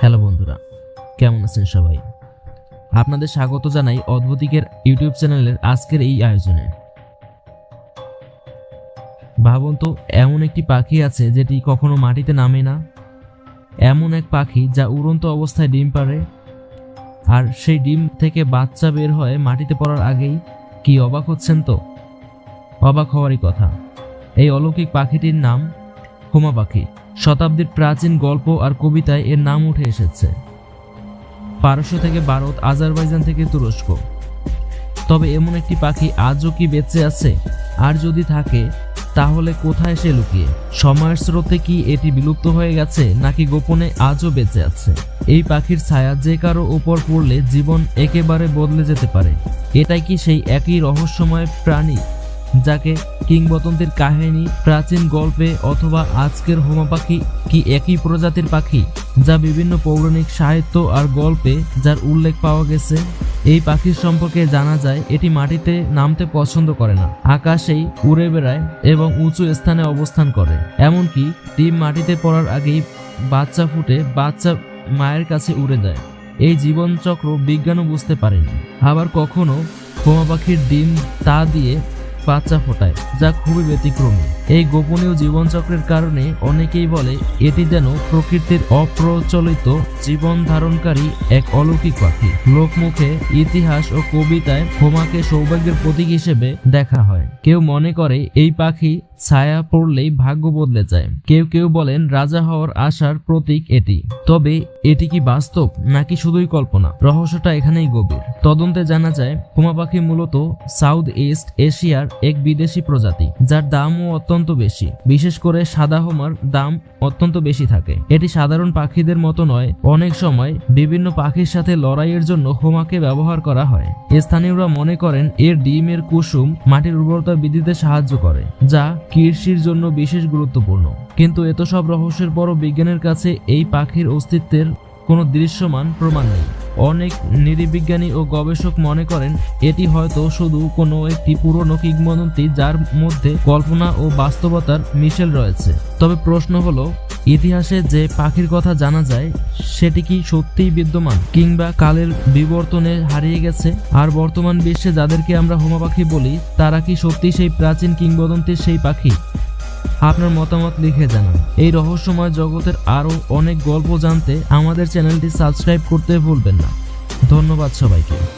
Hello বন্ধুরা, কেমন আছেন সবাই? আপনাদের স্বাগত জানাই অদ্ভুতিকের ইউটিউব চ্যানেলের আজকের এই আয়োজনে। ভাবুন তো, এমন একটি পাখি আছে যেটি কখনো মাটিতে নামে না। এমন এক পাখি যা উড়ন্ত অবস্থায় ডিম পারে আর সেই ডিম থেকে বাচ্চা বের হয় মাটিতে পড়ার আগেই কি অবাক হচ্ছেন তো? অবাক হওয়ারই কথা। এই অলৌকিক পাখিটির নাম হোমা পাখি। শতাব্দীর প্রাচীন গল্প আর কবিতায় এর নাম উঠে এসেছে। পারস্য থেকে ভারত, আজারবাইজান থেকে তুরস্ক। তবে এমন একটি পাখি আজও কি বেঁচে আছে? আর যদি থাকে, তাহলে কোথায় সে লুকিয়ে? সময়ের স্রোতে কি এটি বিলুপ্ত হয়ে গেছে, নাকি গোপনে আজও বেঁচে আছে? এই পাখির ছায়া যে কারও ওপর পড়লে জীবন একেবারে বদলে যেতে পারে। এটাই কি সেই একই রহস্যময় প্রাণী? যাকে কিংবদন্তির কাহিনী, প্রাচীন গল্পে অথবা আজকের হোমা পাখি কি একই প্রজাতির পাখি? যা বিভিন্ন পৌরাণিক সাহিত্য আর গল্পে যার উল্লেখ পাওয়া গেছে। এই পাখির সম্পর্কে জানা যায়, এটি মাটিতে নামতে পছন্দ করে না। আকাশেই উড়ে বেড়ায় এবং উঁচু স্থানে অবস্থান করে। এমনকি ডিম মাটিতে পড়ার আগেই বাচ্চা ফুটে বাচ্চা মায়ের কাছে উড়ে যায়। এই জীবনচক্র বিজ্ঞানও বুঝতে পারেনি। আবার কখনো হোমা পাখির ডিম তা দিয়ে বাচ্চা ফোটায়, যা খুবই ব্যতিক্রমী। এই গোপনীয় জীবনচক্রের কারণে অনেকেই বলে, এটি যেন প্রকৃতির অপ্রচলিত জীবন ধারণকারী এক অলৌকিক পাখি। লোকমুখে ইতিহাস ও কবিতায় হোমাকে সৌভাগ্যের প্রতীক হিসেবে দেখা হয়। কেউ মনে করে, এই পাখি ছায়া পড়লেই ভাগ্য বদলে যায়। কেউ কেউ বলেন রাজা হওয়ার আশার প্রতীক এটি। তবে এটি কি বাস্তব নাকি শুধুই কল্পনা? রহস্যটা এখানেই গভীর। তদন্তে জানা যায় হোমা পাখি মূলত সাউথ ইস্ট এশিয়ার এক বিদেশি প্রজাতি, যার দামও অত্যন্ত বেশি। বিশেষ করে সাদা হোমার দাম অত্যন্ত বেশি থাকে। এটি সাধারণ পাখিদের মতো নয়, অনেক সময় বিভিন্ন পাখির সাথে লড়াইয়ের জন্য হোমাকে ব্যবহার করা হয়। স্থানীয়রা মনে করেন এর ডিমের কুসুম মাটির উর্বরতা বৃদ্ধিতে সাহায্য করে, যা কৃষির জন্য বিশেষ গুরুত্বপূর্ণ। কিন্তু এত সব রহস্যের পরও বিজ্ঞানের কাছে এই পাখির অস্তিত্বের কোনো দৃশ্যমান প্রমাণ নেই। অনেক নৃবিজ্ঞানী ও গবেষক মনে করেন, এটি হয়তো শুধু কোনো একটি পুরনো কিংবদন্তি যার মধ্যে কল্পনা ও বাস্তবতার মিশেল রয়েছে। তবে প্রশ্ন হলো ইতিহাসে যে পাখির কথা জানা যায়, সেটি কি সত্যিই বিদ্যমান কিংবা কালের বিবর্তনে হারিয়ে গেছে? আর বর্তমান বিশ্বে যাদেরকে আমরা হোমা পাখি বলি, তারা কি সত্যি সেই প্রাচীন কিংবদন্তির সেই পাখি? আপনার মতামত লিখে জানান। এই রহস্যময় জগতের আরও অনেক গল্প জানতে আমাদের চ্যানেলটি সাবস্ক্রাইব করতে ভুলবেন না। ধন্যবাদ সবাইকে।